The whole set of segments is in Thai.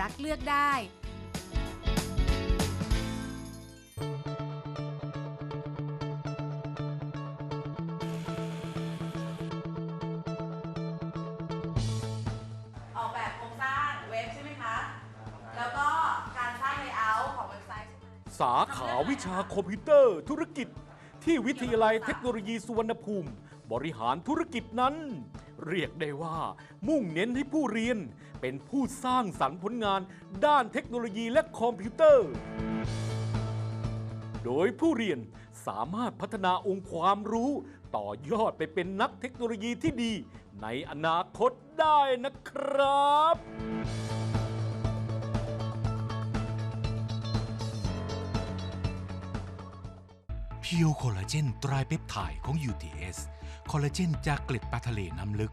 รักเลือกได้ ออกแบบโครงสร้างเว็บใช่ไหมคะ แล้วก็การสร้างเลเยอร์ของเว็บไซต์ใช่ไหม สาขาวิชาคอมพิวเตอร์ธุรกิจ ที่วิทยาลัยเทคโนโลยีสุวรรณภูมิ บริหารธุรกิจนั้น เรียกได้ว่า มุ่งเน้นให้ผู้เรียน เป็นผู้สร้างสรรค์ผลงานด้านเทคโนโลยีและคอมพิวเตอร์ โดยผู้เรียนสามารถพัฒนาองค์ความรู้ ต่อยอดไปเป็นนักเทคโนโลยีที่ดี ในอนาคตได้นะครับเพียวคอลลาเจนไตรเปปไทด์ของ UTS คอลลาเจนจากเกล็ดปลาทะเลน้ำลึก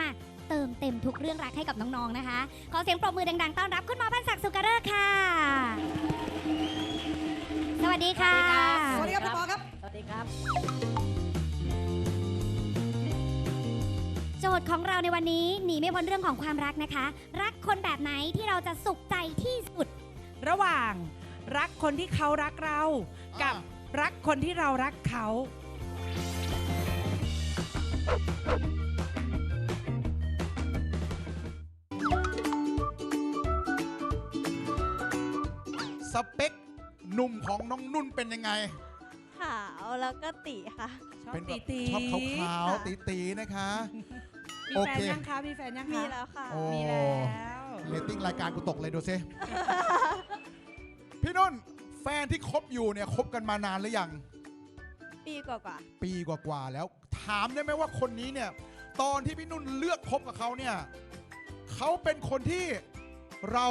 มาเติมเต็มทุกเรื่องรักให้กับน้องๆนะคะ ขอเสียงปรบมือดังๆ ต้อนรับคุณหมอพันศักดิ์สุกเริกค่ะ สวัสดีค่ะ สวัสดีครับคุณหมอครับ สวัสดีครับ โจทย์ของเราในวันนี้หนีไม่พ้นเรื่องของความรักนะคะ รักคนแบบไหนที่เราจะสุขใจที่สุด ระหว่างรักคนที่เขารักเรา กับรักคนที่เรารักเขา สเปคหนุ่มของน้องนุ่นเป็นยังไง ขาวแล้วก็ตีค่ะ ชอบเป็นแบตีบตีชอบขาวค่ะๆตีๆนะคะมีโอแฟเคนยังคะมีแฟนยังคะมีแล้วค่ะ โอ้มีแล้วเรตติ้งรายการกูตกเลยดูซิพี่นุ่นแฟนที่คบอยู่เนี่ยคบกันมานานหรือยัง ปีกว่าปีกว่าๆแล้ว ถามได้ไหมว่าคนนี้เนี่ย ตอนที่พี่นุ่นเลือกคบกับเขาเนี่ยเขาเป็นคนที่เรา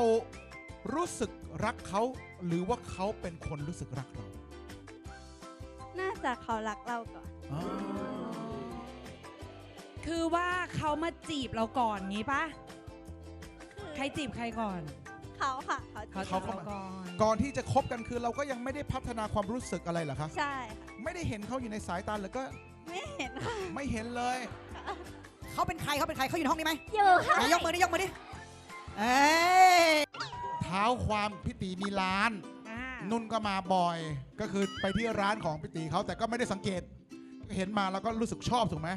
รู้สึก รักเขาหรือว่าเขาเป็นคนรู้สึกรักเราๆน่าจะเขารักเราก่อน อ๋อคือว่าเขามาจีบเราก่อนงี้ปะคือใครจีบใครก่อน เขาค่ะเขาเขาจีจีบบเราก่อน ก่อนที่จะคบกันคือเราก็ยังไม่ได้พัฒนาความรู้สึกอะไรเหรอคะ ใช่ค่ะไม่ได้เห็นเขาอยู่ในสายตาหรือก็ไม่เห็นค่ะไม่เห็นเลย เขาเป็นใครเขาเป็นใครเขาอยู่ในห้องนี้ไหมอยู่ค่ะ ไหนยกมือดิยกมือดิเอ้ยเท้าความพิตีมีร้าน อ่านุ่นก็มาบ่อย ก็คือไปที่ร้านของพิตีเขาแต่ก็ไม่ได้สังเกต เห็นมาแล้วก็รู้สึกชอบถูกไหม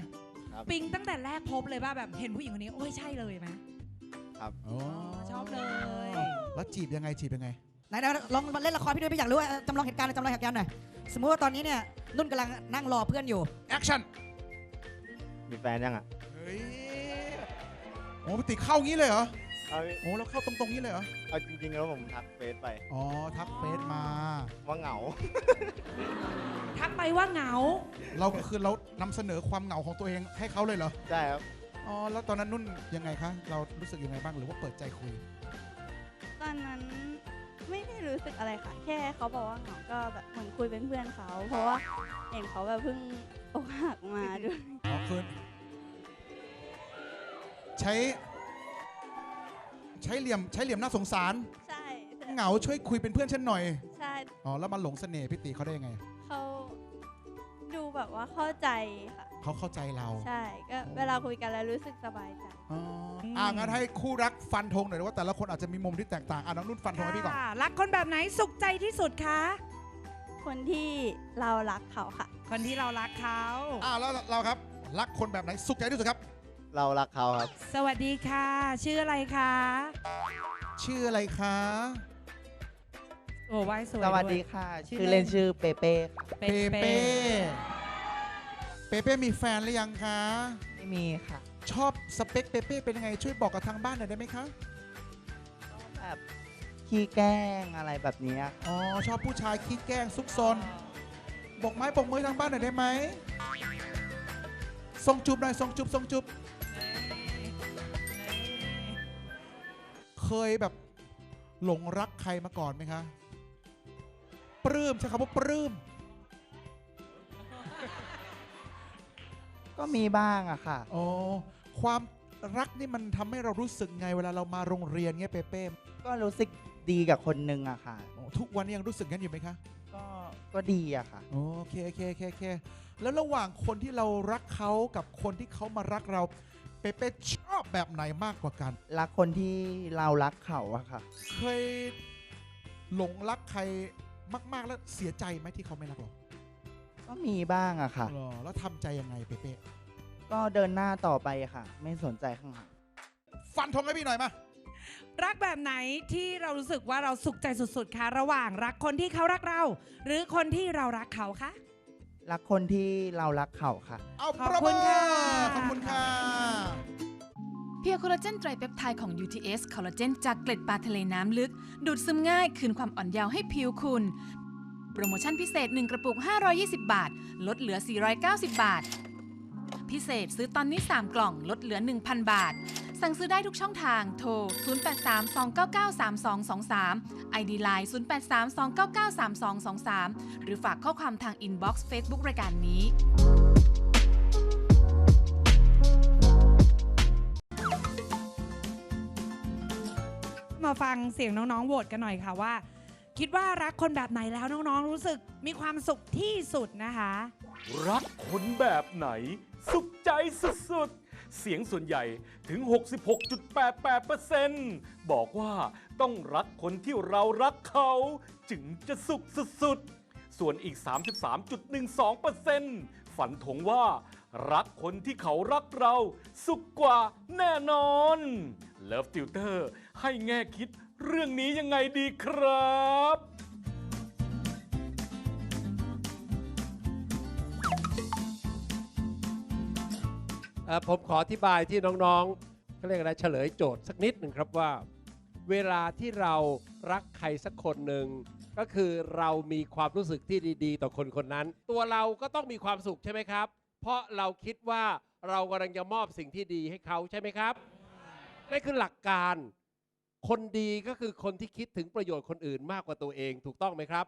ปิงตั้งแต่แรกพบเลยว่าแบบเห็นผู้หญิงคนนี้ โอ้ยใช่เลยไหมอ๋อชอบเลย แล้วจีบยังไงจีบยังไง ไหนๆลองมาเล่นละครพี่ด้วยพี่อยากรู้ว่าจำลองเหตุการณ์หน่อยจำลองเหตุการณ์หน่อยสมมติว่าตอนนี้เนี่ยนุ่นกำลังนั่งรอเพื่อนอยู่ แอคชั่นมีแฟนยังอะ เฮ้ยโอ้พิตีเข้างี้เลยเหรอ เอาโอ้แล้วเข้าตรงๆนี้เลยเหรอ เอาจริงๆแล้วผมทักเฟซไปอ๋อ ทักเฟซมา ว่าเหงา ทักไปว่าเหงา เราก็คือเรานำเสนอความเหงาของตัวเองให้เขาเลยเหรอ ใช่ครับ อ๋อ แล้วตอนนั้นนุ่นยังไงคะ เรารู้สึกยังไงบ้างหรือว่าเปิดใจคุย ตอนนั้นไม่ได้รู้สึกอะไรค่ะ แค่เขาบอกว่าเหงาก็แบบเหมือนคุยเป็นเพื่อนเขา เพราะว่าเห็นเขาแบบเพิ่งอกหักมาด้วย อ๋อคือใช้ ใช้เหลี่ยมใช้เหลี่ยมน่าสงสาร ใช่ใช่เหงาช่วยคุยเป็นเพื่อนฉันหน่อย ใช่อ๋อแล้วมาหลงเสน่ห์พี่ตีเขาได้ยังไง เขาดูแบบว่าเข้าใจค่ะ เขาเข้าใจเรา ใช่ก็เวลาคุยกันแล้วรู้สึกสบายใจ อ๋ออ่างั้นให้คู่รักฟันธงหน่อยว่าแต่ละคนอาจจะมีมุมที่แตกต่าง อะน้องนุ่นฟันธงให้พี่ก่อน ค่ะรักคนแบบไหนสุขใจที่สุดคะ คนที่เรารักเขาค่ะ คนที่เรารักเขา อ่าแล้วเราครับ รักคนแบบไหนสุขใจที่สุดครับ เรารักเขาครับ สวัสดีค่ะ ชื่ออะไรคะชื่ออะไรคะ โอ้ไหวายสวยสวัสดียค่ะ ชื่อเล่นชื่อเปเป้ค่ะเปเป้เปเป้มีแฟนหรือยังคะ ไม่มีค่ะชอบสเปคเปเป้เป็นยังไงช่วยบอกกับทางบ้านหน่อยได้ไหมคะแบบขี้แกล้งอะไรแบบเนี้ยอ๋อ ชอบผู้ชายขี้แกล้งซุกซนบอกไม้บอกมือทางบ้านหน่อยได้ไหมส่งจูบหน่อยส่งจูบส่งจูบ เคยแบบหลงรักใครมาก่อนไหมคะ ปลื้มใช่คำว่าปลื้ม ก็มีบ้างอะค่ะ อ๋อ ความรักนี่มันทำให้เรารู้สึกไงเวลาเรามาโรงเรียนเงี้ยเปเป้ก็รู้สึกดีกับคนหนึ่งอะค่ะอ๋อทุกวันนี้ยังรู้สึกงั้นอยู่ไหมคะ ก็ก็ดีอะค่ะ โอเคโอเคโอเคโอเคแล้วระหว่างคนที่เรารักเขากับคนที่เขามารักเรา เปเป้ชอบแบบไหนมากกว่ากัน รักคนที่เรารักเขาอะค่ะ เคยหลงรักใครมาก ๆ แล้วเสียใจไหมที่เขาไม่รักเราก็มีบ้างอะค่ะเหรอแล้วทำใจยังไงเปเป้ก็เดินหน้าต่อไปค่ะ ไม่สนใจข้างหลังฟันธงให้พี่หน่อยมา รักแบบไหนที่เรารู้สึกว่าเราสุขใจสุดๆคะระหว่างรักคนที่เขารักเรา หรือคนที่เรารักเขาคะ รักคนที่เรารักเขาค่ะ เอาขอบประคุมืณอค่ะ ขอบคุณค่ะ เพียวคอลลาเจนไตรเปปไทด์ของ UTS คอลลาเจนจากเกล็ดปลาทะเลน้ำลึก ดูดซึมง่าย คืนความอ่อนเยาว์ให้ผิวคุณ โปรโมชั่นพิเศษ 1 กระปุก 520 บาท ลดเหลือ 490 บาท พิเศษซื้อตอนนี้ 3 กล่อง ลดเหลือ 1,000 บาท สั่งซื้อได้ทุกช่องทาง โทร 0832993223 ID Line 0832993223 หรือฝากข้อความทางอินบ็อกซ์เฟซบุ๊กรายการนี้มาฟังเสียงน้องๆ โหวตกันหน่อยค่ะว่า คิดว่ารักคนแบบไหนแล้วน้องๆ รู้สึกมีความสุขที่สุดนะคะ รักคนแบบไหน สุขใจสุดๆ เสียงส่วนใหญ่ถึง 66.88%บอกว่าต้องรักคนที่เรารักเขา จึงจะสุขสุดๆ ส่วนอีก 33.12%ฝันถงว่า รักคนที่เขารักเราสุขกว่าแน่นอนเลิฟติวเตอร์ให้แง่คิดเรื่องนี้ยังไงดีครับ ผมขออธิบายที่น้องๆเขาเรียกอะไรเฉลยโจทย์สักนิดหนึ่งครับว่า เวลาที่เรารักใครสักคนหนึ่งก็คือเรามีความรู้สึกที่ดี ๆ ต่อคนคนนั้น ตัวเราก็ต้องมีความสุขใช่ไหมครับ เพราะเราคิดว่าเรากำลังจะมอบสิ่งที่ดีให้เขาใช่ไหมครับนั่นคือหลักการ คนดีก็คือคนที่คิดถึงประโยชน์คนอื่นมากกว่าตัวเองถูกต้องไหมครับ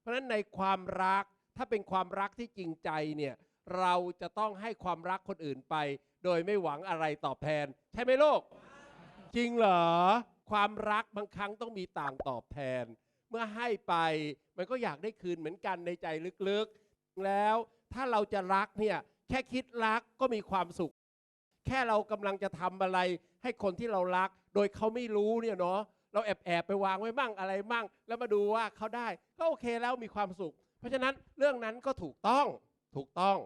เพราะฉะนั้นในความรักถ้าเป็นความรักที่จริงใจเนี่ย เราจะต้องให้ความรักคนอื่นไป โดยไม่หวังอะไรตอบแทน ใช่ไหมลูกจริงเหรอ ความรักบางครั้งต้องมีต่างตอบแทน เมื่อให้ไปมันก็อยากได้คืนเหมือนกันในใจลึกๆ แล้วถ้าเราจะรักเนี่ยแค่คิดรักก็มีความสุข แค่เรากำลังจะทำอะไร ให้คนที่เรารัก โดยเขาไม่รู้เนี่ยเนาะเราแอบแอบไปวางไว้มั่งอะไรมั่งแล้วมาดูว่าเขาได้ ก็โอเคแล้วมีความสุข เพราะฉะนั้นเรื่องนั้นก็ถูกต้อง ถูกต้อง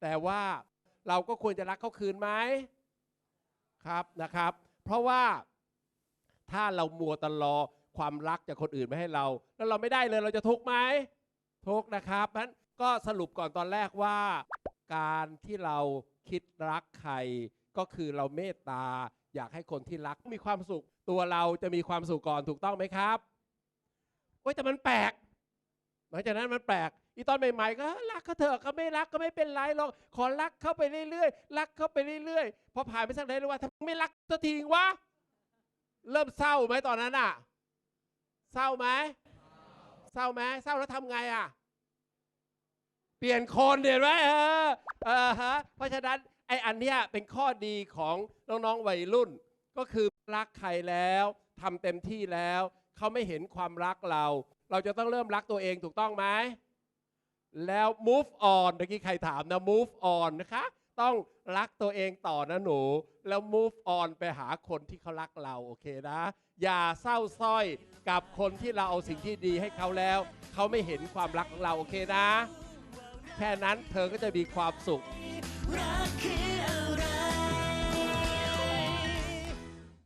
แต่ว่าเราก็ควรจะรักเขาคืนไหมครับนะครับ เพราะว่าถ้าเรามัวตรอความรักจากคนอื่นไม่ให้เรา แล้วเราไม่ได้เลยเราจะทุกข์ไหมทุกข์นะครับนั้นก็สรุปก่อนตอนแรกว่า การที่เราคิดรักใคร ก็คือเราเมตตาอยากให้คนที่รักมีความสุข ตัวเราจะมีความสุขก่อนถูกต้องไหมครับโอ้ยแต่มันแปลก หลังจากนั้นมันแปลกอีตอนใหม่ๆก็รักเขาเถอะเขาไม่รักก็ไม่เป็นไรหรอกขอรักเข้าไปเรื่อยๆรักเข้าไปเรื่อยๆพอผ่านไปสักระยะหนึ่งว่าทำไมไม่รักสักทีวะเริ่มเศร้าไหมตอนนั้นอะ เศร้าไหมเศร้าไหมเศร้าแล้วทำไงอะ เปลี่ยนคนเห็นไหมเออเออฮะเพราะฉะนั้นไอ้อันเนี้ยเป็นข้อดีของน้องๆวัยรุ่น ก็คือรักใครแล้วทำเต็มที่แล้ว เขาไม่เห็นความรักเรา เราจะต้องเริ่มรักตัวเองถูกต้องไหมแล้ว move on เมื่อกี้ใครถามนะ move on นะคะ ต้องรักตัวเองต่อนะหนู แล้ว move on ไปหาคนที่เขารักเราโอเคนะ อย่าเศร้าสร้อยกับคนที่เราเอาสิ่งที่ดีให้เขาแล้ว เขาไม่เห็นความรักของเราโอเคนะ แค่นั้นเธอก็จะมีความสุข